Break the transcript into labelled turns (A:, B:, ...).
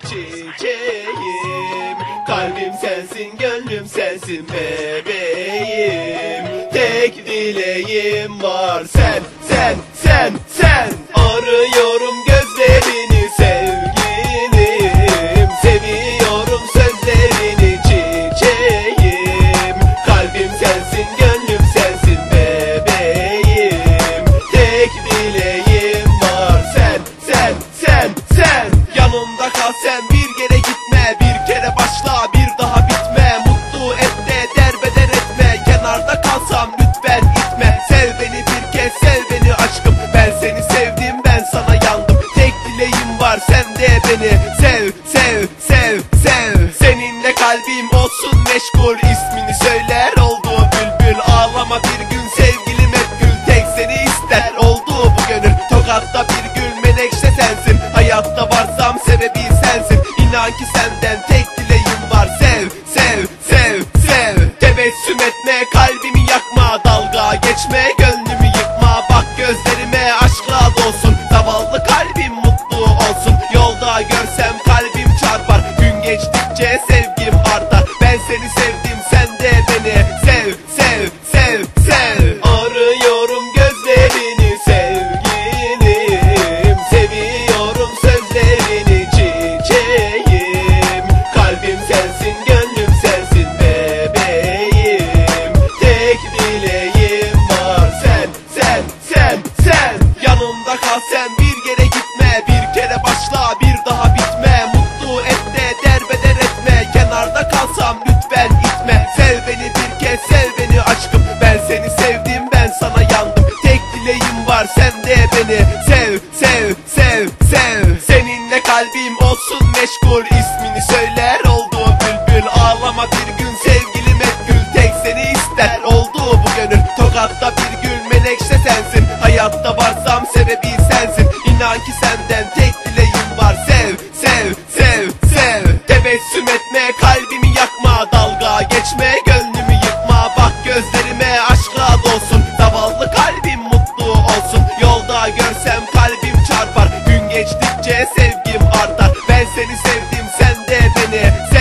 A: çiçeğim. Kalbim sensin gönlüm sensin bebeğim. Tek dileğim var. Sen sen sen sen. Arıyorum gözlerim Yanımda kal sen bir kere gitme Bir kere başla bir daha bitme. Mutlu et de derbeder etme Kenarda kalsam lütfen itme. Sev beni bir kez sev beni aşkım. Ben seni sevdim ben sana yandım. Tek dileğim var sen de beni. Sev sev sev sev. Seninle kalbim olsun meşgul. İsmini söyler sensin İnan ki senden tek Yanımda kal sen. Bir kere gitme Bir kere başla bir daha bitme. Mutlu et de derbeder etme. Kenarda kalsam lütfen itme. Sev beni bir kez sev beni aşkım. Ben seni sevdim ben sana yandım. Tek dileğim var sen de beni. Sev sev sev sev. Seninle kalbim olsun meşgul. İsmini söyler oldu sensin. Hayatta varsam sebebi sensin. İnan ki senden tek dileğim var. Sev, sev, sev, sev. Tebessüm etme, kalbimi yakma. Dalga geçme, gönlümü yıkma. Bak gözlerime aşkla dolsun. Zavallı kalbim mutlu olsun. Yolda görsem kalbim çarpar. Gün geçtikçe sevgim artar. Ben seni sevdim, sen de beni sev.